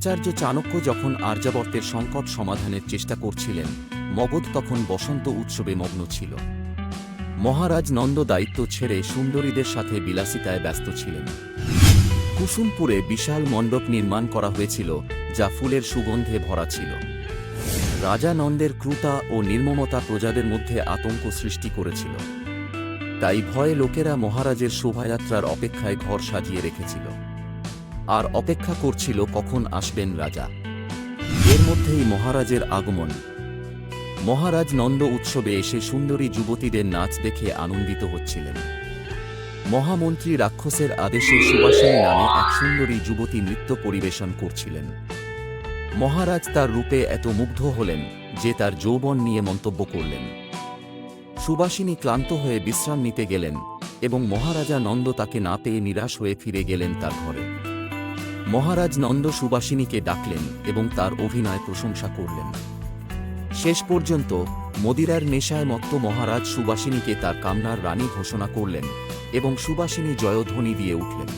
আচার্য চাণক্য যখন আর্যাবর্তের সংকট সমাধানের চেষ্টা করছিলেন, মগধ তখন বসন্ত উৎসবে মগ্ন ছিল। মহারাজ নন্দ দায়িত্ব ছেড়ে সুন্দরীদের সাথে বিলাসিতায় ব্যস্ত ছিলেন। কুসুমপুরে বিশাল মণ্ডপ নির্মাণ করা হয়েছিল, যা ফুলের সুগন্ধে ভরা ছিল। রাজা নন্দের ক্রুতা ও নির্মমতা প্রজাদের মধ্যে আতঙ্ক সৃষ্টি করেছিল। তাই ভয়ে লোকেরা মহারাজের শোভাযাত্রার অপেক্ষায় ঘর সাজিয়ে রেখেছিল। আর অপেক্ষা করছিল কখন আসবেন রাজা। এর মধ্যেই মহারাজের আগমন। মহারাজ নন্দ উৎসবে এসে সুন্দরী যুবতীদের নাচ দেখে আনন্দিত হচ্ছিলেন। মহামন্ত্রী রাক্ষসের আদেশে সুবাসিনী নামে এক সুন্দরী যুবতী নৃত্য পরিবেশন করছিলেন। মহারাজ তার রূপে এত মুগ্ধ হলেন যে তার যৌবন নিয়ে মন্তব্য করলেন। সুবাসিনী ক্লান্ত হয়ে বিশ্রাম নিতে গেলেন এবং মহারাজা নন্দ তাকে না পেয়ে নিরাশ হয়ে ফিরে গেলেন তার ঘরে। মহারাজ নন্দ সুবাসিনীকে ডাকলেন এবং তার অভিনয় প্রশংসা করলেন। শেষ পর্যন্ত মদিরার নেশায় মত্ত মহারাজ সুবাসিনীকে তার কামনার রানী ঘোষণা করলেন এবং সুবাসিনী জয়ধ্বনি দিয়ে উঠলেন।